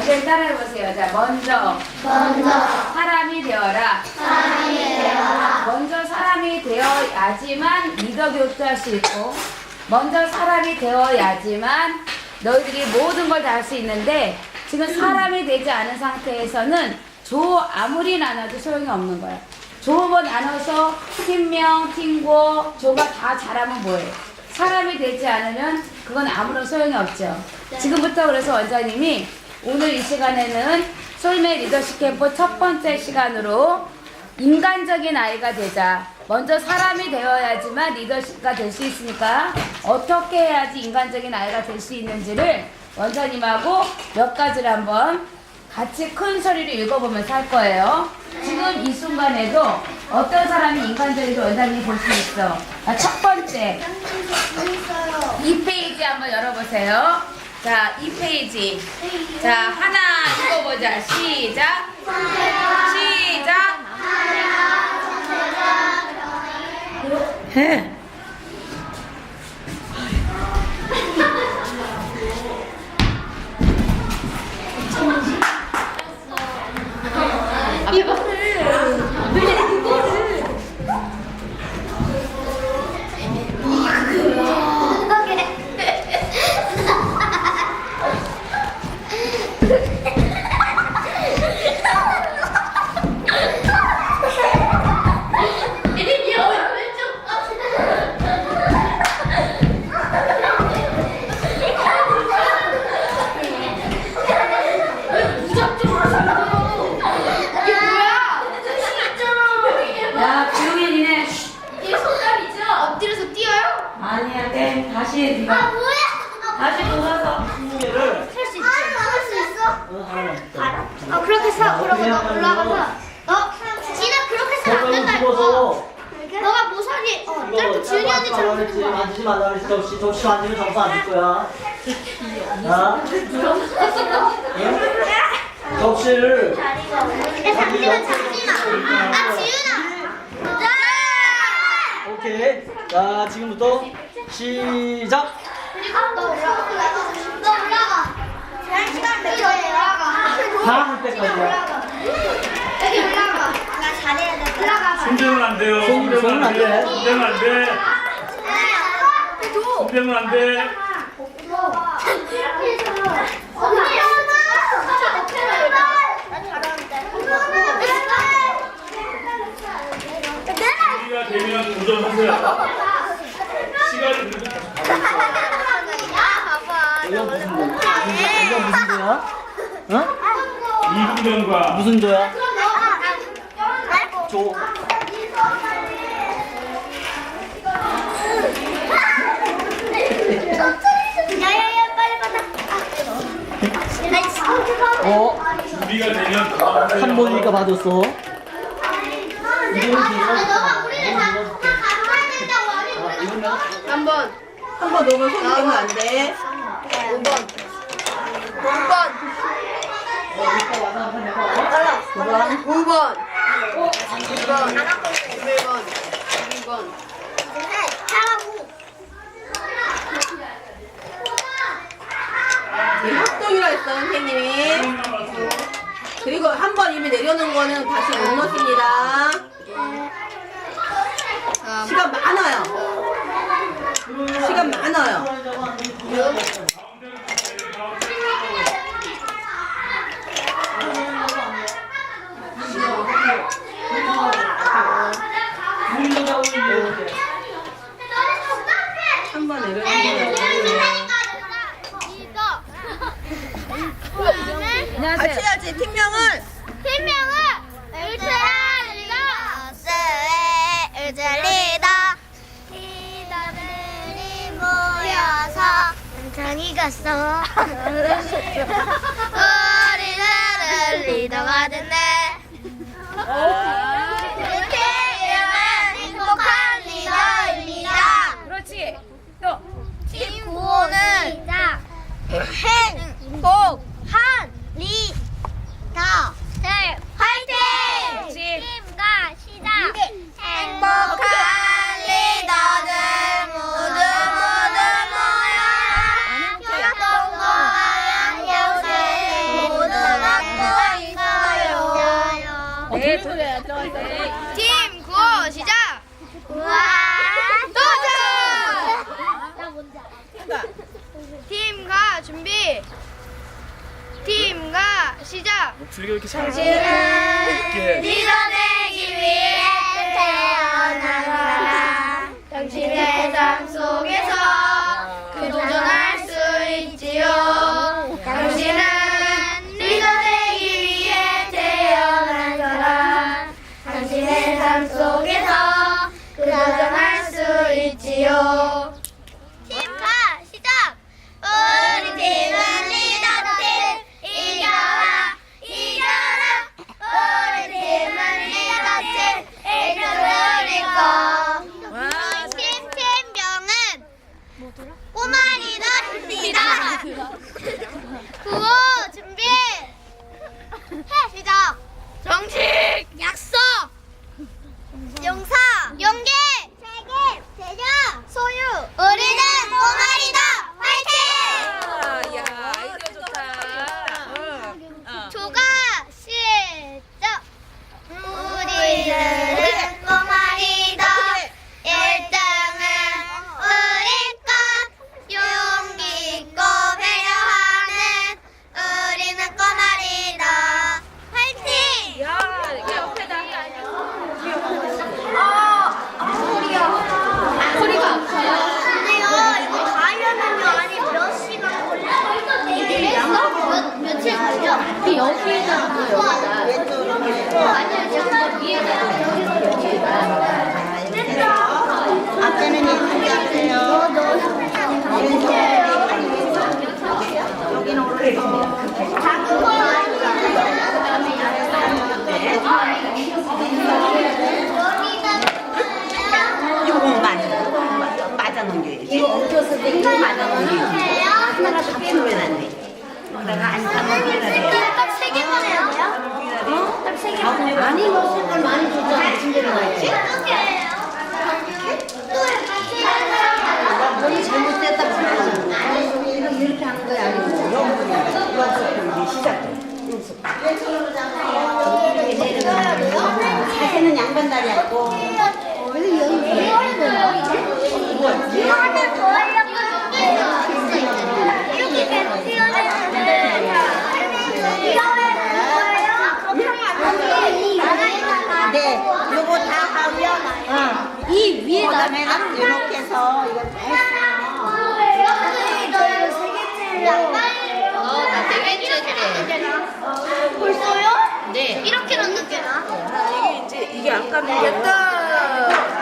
어제 따라해보세요. 자, 먼저. 사람이 되어라. 먼저 사람이 되어야지만 리더 교육도 할수 있고, 먼저 사람이 되어야지만 너희들이 모든 걸 다 할 수 있는데, 지금 사람이 되지 않은 상태에서는 조 아무리 나눠도 소용이 없는 거야. 조만 나눠서 팀명, 팀고, 조가 다 잘하면 뭐해? 사람이 되지 않으면 그건 아무런 소용이 없죠. 지금부터 그래서 원장님이 오늘 이 시간에는 솔메 리더십 캠프 첫 번째 시간으로 인간적인 아이가 되자. 먼저 사람이 되어야지만 리더십가 될 수 있으니까 어떻게 해야지 인간적인 아이가 될 수 있는지를 원장님하고 몇 가지를 한번 같이 큰 소리로 읽어보면서 할 거예요. 지금 이 순간에도 어떤 사람이 인간적인 원장님이 볼수 있어. 자, 첫 번째. 이 페이지 한번 열어보세요. 자, 이 페이지. 자, 하나 읽어보자. 시작. 시작. 해. 다시 해, 네가. 아 뭐야? 다시 돌아서. 할수 있지? 할수 있어? 어, 하나. 아 그렇게 해서 그러고 너 올라가서 어? 진아 그렇게 해서 안 된다 이거 너가 모서리 어 짧게 지훈이 언니처럼. 하는 거야 만지지 말라 그랬지. 접시, 접시 만지면 점수 안줄 거야. 자, 응? 접시를 잠시만 잠시만 아 지훈아 자 오케이. 자, 지금부터 시작. 너 올라가 제한 시간 몇다할 때까지야. 여기 올라가 나 잘해야 돼 올라가 손대면 안 돼요. 손- 손은 안 돼. 손대면 안 돼. 손대면 안 돼. 우리가 되면 도전하세요. 시간이 그래도 계속 가고 있어요. 이건 무슨 도? 이건 무슨 도야? 어? 이국년과 무슨 도야? 조. 야야야 빨리 받아. 어? 우리가 되면 도전하세요. 한 번이니까 받았어. 너가 우리를 다 가져야 된다고 아니 우리가 한 번. 한번 넘으면 손 떼면 안 돼. 5번. 6번. 9번. 9번. 2번. 11번. 2번. 잘하고. 네, 협동이라 했어, 선생님이. 그리고 한 번 이미 내려놓은 거는 다시 못 넣습니다. 시간 많아요. 시간 많아요. 한 번 내려놓은 거는 같이 안녕하세요. 해야지, 팀명을. 팀명은 울트라리더 스웨 울트라리더 리더들이 모여서 천천히 갔어? 우리들은 리더가 됐네 이렇게 이름은 행복한 리더입니다 그렇지. 또. 팀 구호는 행복한 리더 네, 화이팅! 그렇지. 팀과 시작! 행복한 리더들 모두 모두 모여 협동과 안녕세 모두 그래, 저 팀 구호 시작. 우와. 도전. 팀가 준비. 팀가 목소리가 이렇게 리더 되기 위해 태어난 사람. 당신의 삶 속에서 그 도전할 수 있지요. 당신은 되기 위해 태어난 사람. 당신의 삶 속에서 그 도전할 수 있지요. 팀가 시작! 우리 팀은 리더팀 이겨라 이겨라 우리 팀은 리더팀 이겨라 우리 거팀 팀명은 꼬마 리더입니다 구호 준비 시작 정식 약속 용사 용기 책임 대장 소유 우리는 꼬마리다 화이팅 야, 아이디어 좋다. 조가 시작 우리는 꼬마리다 1등은 우리 것 용기 있고 배려하는 우리는 꼬마리다 화이팅 야, 이게 옆에다. 근데요 이거 다 하려면요 아니 몇 시간 걸려? 이게 몇, 며칠 걸려? 그 여기에다 여기다 아니요 제가 위에다 앞에는 예쁘게 하세요. 작은 거 요거 맞아. 맞아 넘겨야지. 이거 엉켜서 이거 맞아 넘겨야지. 하나가 다 필요해놨네. 그러다가 안 타면 필요해. 딱세 개만 해야 돼요? 아니, 뭐, 색깔 많이 줬잖아. 침대로 놨지. 어떻게 해요? 머리 잘못됐다 풀어줘. 이거 이렇게 하는 거야, 아니고. 여기서 이제 시작돼. 이렇게 내려가는 자세는 양반다리 하고. 하나 더 하려고 이렇게 계속 튀어내는데 네, 요거 다 하면, 어, 이 위에다 이렇게 해서 이거 어나 되게 벌써요? 네. 이렇게 넣는 게 나? 이게 이제 이게 아까 됐다.